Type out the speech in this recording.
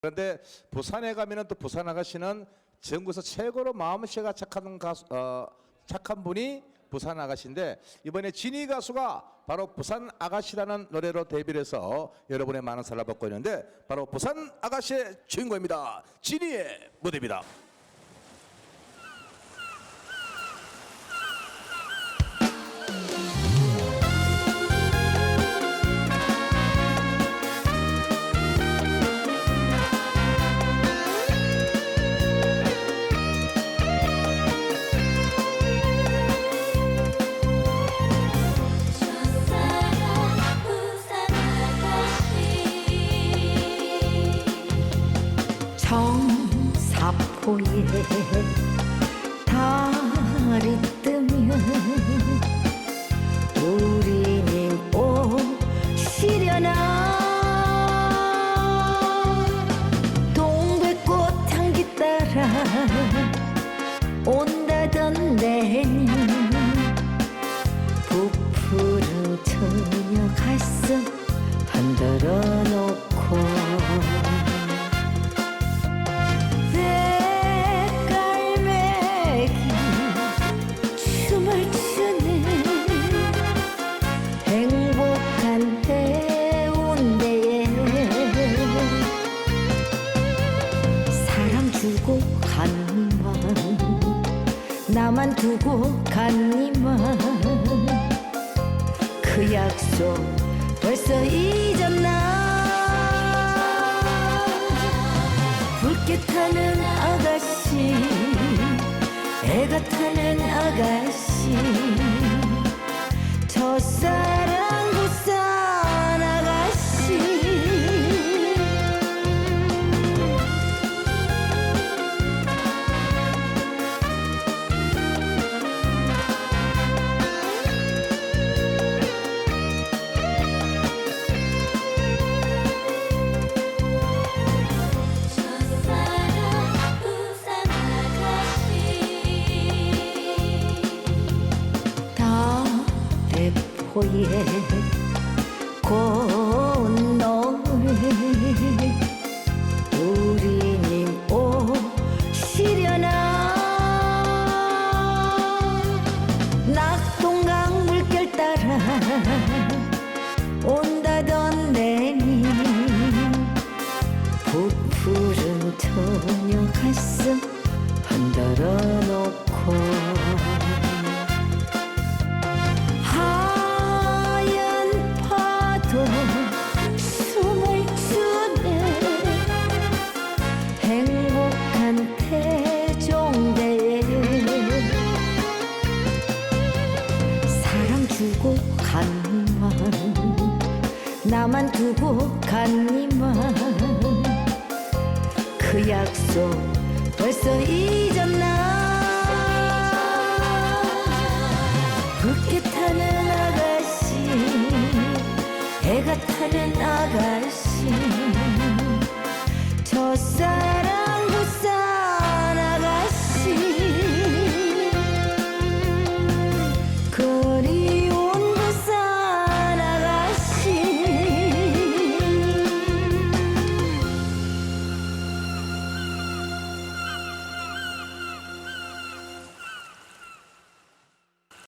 그런데 부산에 가면은 또 부산 아가씨는 전국에서 최고로 마음씨가 착한 가수, 어, 착한 분이 부산 아가씨인데 이번에 진희 가수가 바로 부산 아가씨라는 노래로 데뷔를 해서 여러분의 많은 사랑을 받고 있는데 바로 부산 아가씨의 주인공입니다. 진희의 무대입니다. 정사포에 달이 나만 두고 간니만. 그 약속 벌써 잊었나? 붉게 타는 아가씨 애가 타는 아가씨. 첫사랑 다대포에 꽃노래 우리님 오시려나? 낙동강 물결 따라 온다던 내님 부푸른 처녀 가슴 간니만 나만 두고 간니만. 그 약속 벌써 잊었나